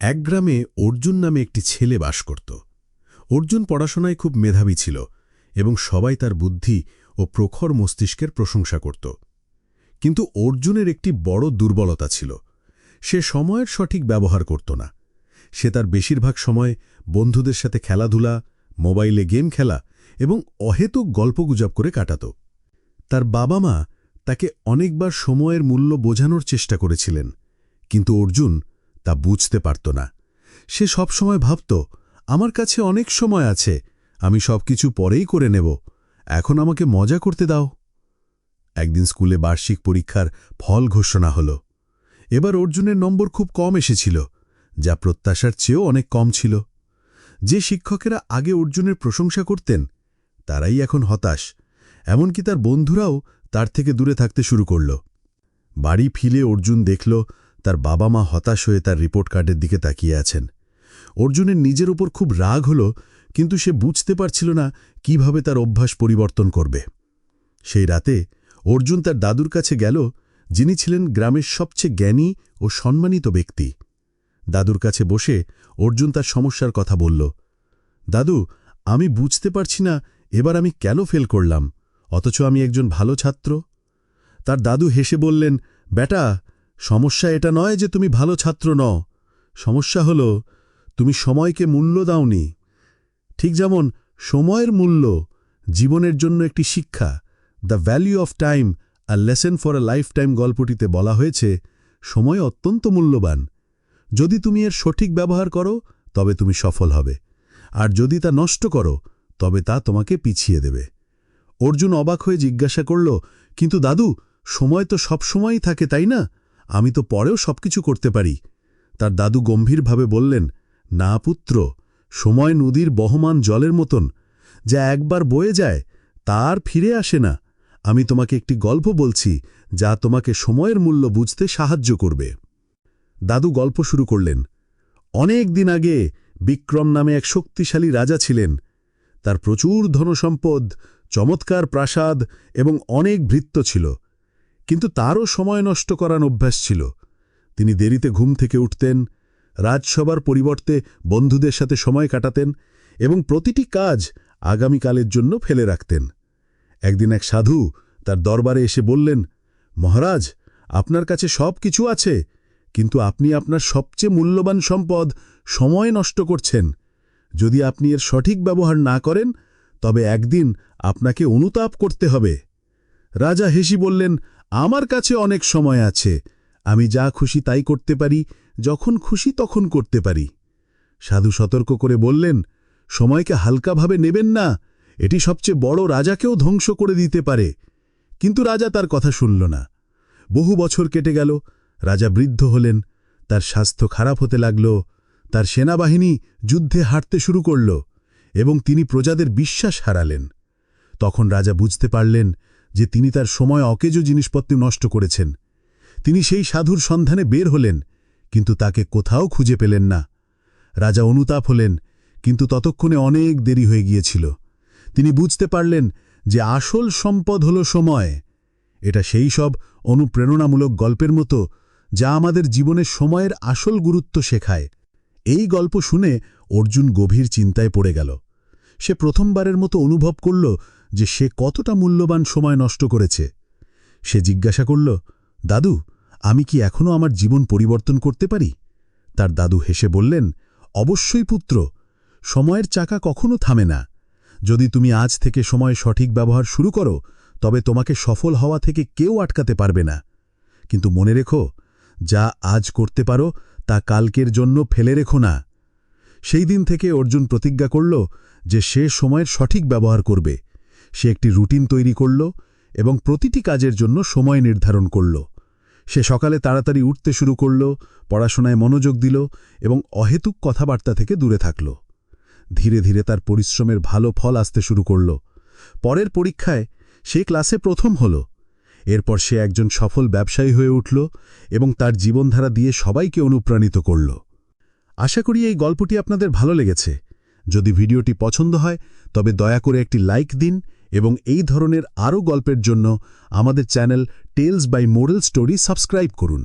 এক গ্রামে অর্জুন নামে একটি ছেলে বাস করত। অর্জুন পড়াশোনায় খুব মেধাবী ছিল এবং সবাই তার বুদ্ধি ও প্রখর মস্তিষ্কের প্রশংসা করত। কিন্তু অর্জুনের একটি বড় দুর্বলতা ছিল। সে সময়ের সঠিক ব্যবহার করত না। সে তার বেশিরভাগ সময় বন্ধুদের সাথে খেলাধুলা, মোবাইলে গেম খেলা এবং অহেতুক গল্পগুজব করে কাটাত। তার বাবা মা তাকে অনেকবার সময়ের মূল্য বোঝানোর চেষ্টা করেছিলেন, কিন্তু অর্জুন তা বুঝতে পারত না। সে সবসময় ভাবত, আমার কাছে অনেক সময় আছে, আমি সবকিছু পরেই করে নেব, এখন আমাকে মজা করতে দাও। একদিন স্কুলে বার্ষিক পরীক্ষার ফল ঘোষণা হল। এবার অর্জুনের নম্বর খুব কম এসেছিল, যা প্রত্যাশার চেয়েও অনেক কম ছিল। যে শিক্ষকেরা আগে অর্জুনের প্রশংসা করতেন, তারাই এখন হতাশ, এমনকি তার বন্ধুরাও তার থেকে দূরে থাকতে শুরু করল। বাড়ি ফিরে অর্জুন দেখল তার বাবা মা হতাশ হয়ে তার রিপোর্ট কার্ডের দিকে তাকিয়ে আছেন। অর্জুনের নিজের উপর খুব রাগ হল, কিন্তু সে বুঝতে পারছিল না কীভাবে তার অভ্যাস পরিবর্তন করবে। সেই রাতে অর্জুন তার দাদুর কাছে গেল, যিনি ছিলেন গ্রামের সবচেয়ে জ্ঞানী ও সম্মানিত ব্যক্তি। দাদুর কাছে বসে অর্জুন তার সমস্যার কথা বলল, দাদু, আমি বুঝতে পারছি না, এবার আমি কেন ফেল করলাম? অথচ আমি একজন ভালো ছাত্র? তার দাদু হেসে বললেন, বেটা সমস্যা এটা নয় যে তুমি ভালো ছাত্র ন সমস্যা হল, তুমি সময়কে মূল্য দাওনি। ঠিক যেমন, সময়ের মূল্য জীবনের জন্য একটি শিক্ষা the value of time a lesson for a lifetime গল্পটিতে বলা হয়েছে, সময় অত্যন্ত মূল্যবান। যদি তুমি এর সঠিক ব্যবহার করো, তবে তুমি সফল হবে। আর যদি তা নষ্ট করো, তবে তা তোমাকে পিছিয়ে দেবে। অর্জুন অবাক হয়ে জিজ্ঞাসা করল, কিন্তু দাদু, সময় তো সব সময়ই থাকে, তাই না? আমি তো পরেও সবকিছু করতে পারি। তার দাদু গম্ভীরভাবে বললেন, না পুত্র, সময় নদীর বহমান জলের মতন। যা একবার বয়ে যায় তার ফিরে আসে না। আমি তোমাকে একটি গল্প বলছি, যা তোমাকে সময়ের মূল্য বুঝতে সাহায্য করবে। দাদু গল্প শুরু করলেন, অনেক দিন আগে বিক্রম নামে এক শক্তিশালী রাজা ছিলেন। তার প্রচুর ধনসম্পদ, চমৎকার প্রাসাদ এবং অনেক ভৃত্য ছিল। কিন্তু তারও সময় নষ্ট করার অভ্যাস ছিল। তিনি দেরিতে ঘুম থেকে উঠতেন, রাজসভার পরিবর্তে বন্ধুদের সাথে সময় কাটাতেন এবং প্রতিটি কাজ আগামীকালের জন্য ফেলে রাখতেন। একদিন এক সাধু তার দরবারে এসে বললেন, মহারাজ, আপনার কাছে সব কিছু আছে, কিন্তু আপনি আপনার সবচেয়ে মূল্যবান সম্পদ সময় নষ্ট করছেন। যদি আপনি এর সঠিক ব্যবহার না করেন, তবে একদিন আপনাকে অনুতাপ করতে হবে। রাজা হেসি বললেন আমার কাছে অনেক সময় আছে। আমি যা খুশি তাই করতে পারি, যখন খুশি তখন করতে পারি। সাধু সতর্ক করে বললেন, সময়কে হালকাভাবে নেবেন না, এটি সবচেয়ে বড় রাজাকেও ধ্বংস করে দিতে পারে। কিন্তু রাজা তার কথা শুনল না। বহু বছর কেটে গেল, রাজা বৃদ্ধ হলেন, তার স্বাস্থ্য খারাপ হতে লাগল, তার সেনাবাহিনী যুদ্ধে হাঁটতে শুরু করল, এবং তিনি প্রজাদের বিশ্বাস হারালেন। তখন রাজা বুঝতে পারলেন যে তিনি তার সময় অকেজ জিনিসপত্র নষ্ট করেছেন। তিনি সেই সাধুর সন্ধানে বের হলেন, কিন্তু তাকে কোথাও খুঁজে পেলেন না। রাজা অনুতাপ হলেন, কিন্তু ততক্ষণে অনেক দেরি হয়ে গিয়েছিল। তিনি বুঝতে পারলেন যে আসল সম্পদ হল সময়। এটা সেই সব অনুপ্রেরণামূলক গল্পের মতো যা আমাদের জীবনের সময়ের আসল গুরুত্ব শেখায়। এই গল্প শুনে অর্জুন গভীর চিন্তায় পড়ে গেল। সে প্রথমবারের মতো অনুভব করল যে সে কতটা মূল্যবান সময় নষ্ট করেছে। সে জিজ্ঞাসা করল, দাদু, আমি কি এখনও আমার জীবন পরিবর্তন করতে পারি? তার দাদু হেসে বললেন, অবশ্যই পুত্র, সময়ের চাকা কখনো থামে না। যদি তুমি আজ থেকে সময় সঠিক ব্যবহার শুরু করো, তবে তোমাকে সফল হওয়া থেকে কেউ আটকাতে পারবে না। কিন্তু মনে রেখো, যা আজ করতে পারো, তা কালকের জন্য ফেলে রেখো না। সেই দিন থেকে অর্জুন প্রতিজ্ঞা করল যে সে সময়ের সঠিক ব্যবহার করবে। সে একটি রুটিন তৈরি করল এবং প্রতিটি কাজের জন্য সময় নির্ধারণ করল। সে সকালে তাড়াতাড়ি উঠতে শুরু করল, পড়াশোনায় মনোযোগ দিল এবং অহেতুক কথাবার্তা থেকে দূরে থাকল। ধীরে ধীরে তার পরিশ্রমের ভালো ফল আসতে শুরু করল। পরের পরীক্ষায় সে ক্লাসে প্রথম হল। এরপর সে একজন সফল ব্যবসায়ী হয়ে উঠল এবং তার জীবনধারা দিয়ে সবাইকে অনুপ্রাণিত করল। আশা করি এই গল্পটি আপনাদের ভালো লেগেছে। যদি ভিডিওটি পছন্দ হয়, তবে দয়া করে একটি লাইক দিন এবং এই ধরনের আরও গল্পের জন্য আমাদের channel tales by moral story subscribe করুন।